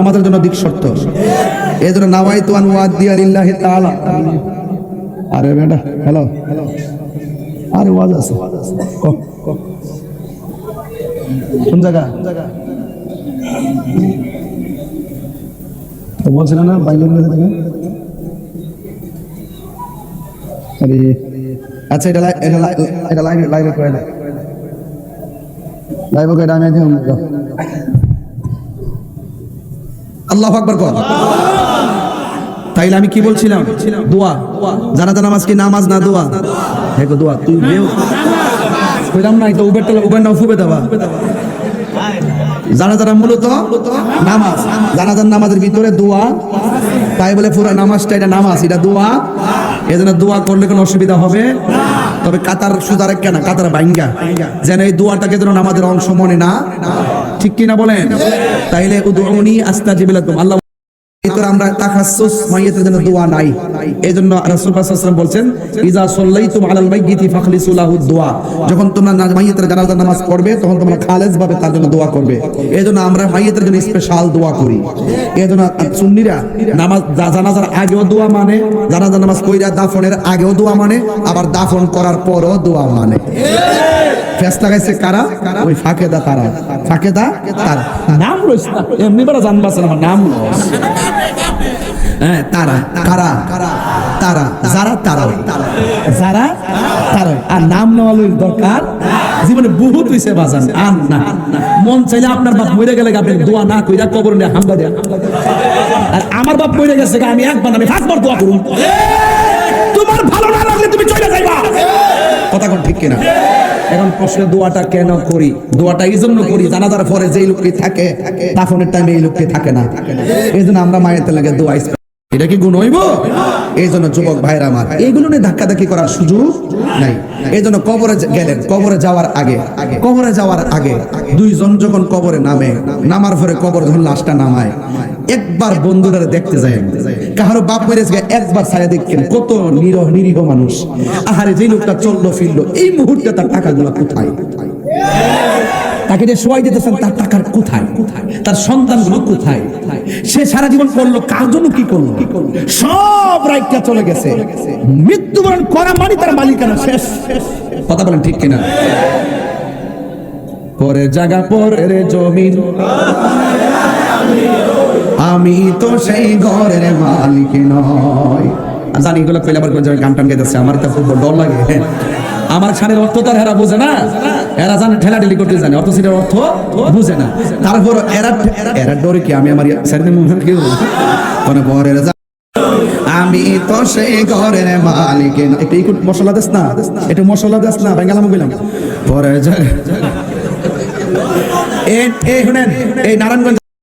আমাদের জন্য দিক শর্ত। এই জন্য নাওয়াই তুয়ান ওয়াদ দিয়া লিল্লাহি আরে বেটা হ্যালো আরে ওয়াজ আছে। কোন জায়গা? তো বলছিলেন না বাইবেল থেকে আরে আচ্ছা এটা এটা এটা লাইভে লাইভে করে না লাইভে করে আমি এখন আল্লাহ আকবর কর। তাইলে আমি কি বলছিলাম? দোয়া। জানাজা নামাজ কি নামাজ না দোয়া? হ্যাঁ দোয়া। তুই কইলাম নাই তো উবের টেলা উবের নাও, ফুবে দেবা। জানাজার মূলত নামাজ। জানাজার নামাজের ভিতরে দোয়া। তাই বলে পুরো নামাজটা এটা নামাজ, এটা দোয়া। এই জন্য দোয়া করলে কোনো অসুবিধা হবে। তবে কাতার সুদার কেন কাতার বাইঙ্গা। যেন এই দোয়াটাকে যেন আমাদের অংশ মনে না ঠিক কিনা বলেন? তাইলে উদুনি আস্তা জিবিলাকুম আল্লাহ ভিতরে আমরা মাইয়াতের জন্য দোয়া নাই। রাসূল সাল্লাল্লাহু ইজা আলাল মাইয়িতি লাহু দোয়া। যখন তোমরা মাইয়াতের নামাজ পড়বে, তখন তোমরা খালেজ ভাবে তার জন্য দোয়া করবে। এই জন্য আমরা মাইয়াতের জন্য স্পেশাল দোয়া করি। এই জন্য সুন্নিরা নামাজ জানাজার আগেও দোয়া মানে জানাজা নামাজ কইরা দাফনের আগেও দোয়া মানে আবার দাফন করার পরও দোয়া মানে। ফেস লাগাইছে কারা? ওই ফাঁকেদা তারা। ফাঁকেদা তারা। নাম রয়েছে এমনি বেড়া জানবাছে আমার নাম হ্যাঁ তারা। কারা? তারা। যারা তারা। যারা তারা। আর নাম নেওয়ালির দরকার। জীবনে বহুত হইছে বাজান। আর না। মন চাইলে আপনার বাপ মরে গেলে আপনি দোয়া না কইরা কবর নিয়ে হামলা দেন আর আমার বাপ মরে গেছে আমি একবার আমি পাঁচবার দোয়া করুন। তোমার ভালো না লাগলে তুমি চলে যাইবা। কথা কোন ঠিক কিনা? এখন প্রশ্ন, দোয়াটা কেন করি? দোয়াটা এই জন্য করি, জানাজার পরে যেই লোকটি থাকে দাফনের টাইমে এই লোকটি থাকে না। এই জন্য আমরা মায়ের লাগে দোয়া এটা কি গুণ হইব? এই জন্য যুবক ভাইরা আমার, এইগুলো নিয়ে ধাক্কা ধাক্কি করার সুযোগ নাই। এই জন্য কবরে গেলেন, কবরে যাওয়ার আগে, কবরে যাওয়ার আগে দুইজন যখন কবরে নামে, নামার পরে কবর যখন লাশটা নামায়। একবার বন্ধুরা দেখতে যায়। কাহারো বাপ মেরে একবার ছায়া দেখছেন, কত নিরহ, নিরীহ মানুষ। আহারে যে লোকটা চলল, ফিরলো, এই মুহূর্তে তার টাকাগুলো কোথায়? তাকে যে সোয়াই দিতেছেন, তার টাকার কোথায়? তার সন্তানগুলো কোথায়? সে সারা জীবন করল, কার জন্য কি করল? সব রাইটটা চলে গেছে। মৃত্যুবরণ করা মানে তার মালিকানা শেষ। কথা বলেন ঠিক কিনা? পরে জায়গা, পরের জমিন। আমি তো সেই ঘরের মালিক নয় জানি এগুলো কইলে আবার গান টান গাইতেছে, আমার তো খুব ডর লাগে। আমার খানের অর্থ তার এরা বোঝে না? এরা জানে ঠেলা ঠেলি করতে জানে, অথচ এটার অর্থ বুঝে না। তারপর এরা এরা ডরে কি? আমি আমার স্যারদের মুখে আমি তো সেই ঘরের মালিক। একটু মশলা দেস না? একটু মশলা দেস না বেঙ্গালাম পরে এই শুনেন, এই নারায়ণগঞ্জ